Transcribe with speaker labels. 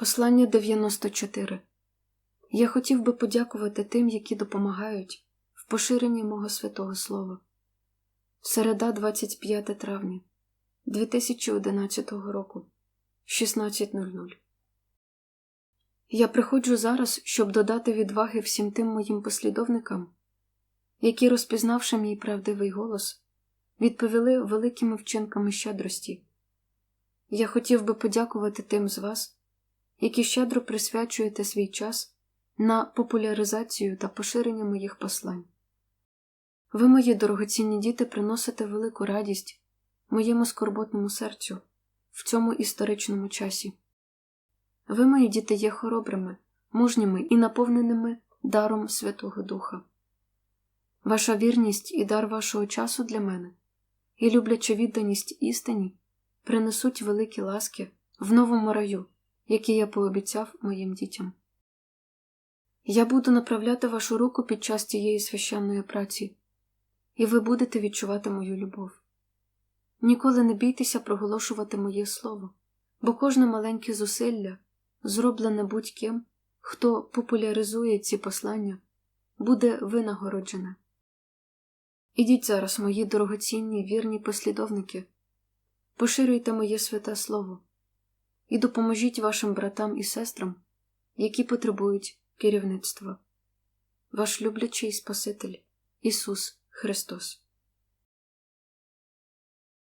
Speaker 1: Послання 94 Я хотів би подякувати тим, які допомагають в поширенні мого святого Слова. Середа, 25 травня 2011 року, 16.00 Я приходжу зараз, щоб додати відваги всім тим моїм послідовникам, які, розпізнавши мій правдивий голос, відповіли великими вчинками щедрості. Я хотів би подякувати тим з вас, які щедро присвячуєте свій час на популяризацію та поширення моїх послань. Ви, мої дорогоцінні діти, приносите велику радість моєму скорботному серцю в цьому історичному часі. Ви, мої діти, є хоробрими, мужніми і наповненими даром Святого Духа. Ваша вірність і дар вашого часу для мене, і любляча відданість істині принесуть великі ласки в новому раю, який я пообіцяв моїм дітям. Я буду направляти вашу руку під час цієї священної праці, і ви будете відчувати мою любов. Ніколи не бійтеся проголошувати моє слово, бо кожне маленьке зусилля, зроблене будь-ким, хто популяризує ці послання, буде винагороджене. Ідіть зараз, мої дорогоцінні вірні послідовники, поширюйте моє святе Слово і допоможіть вашим братам і сестрам, які потребують керівництва. Ваш люблячий Спаситель Ісус Христос.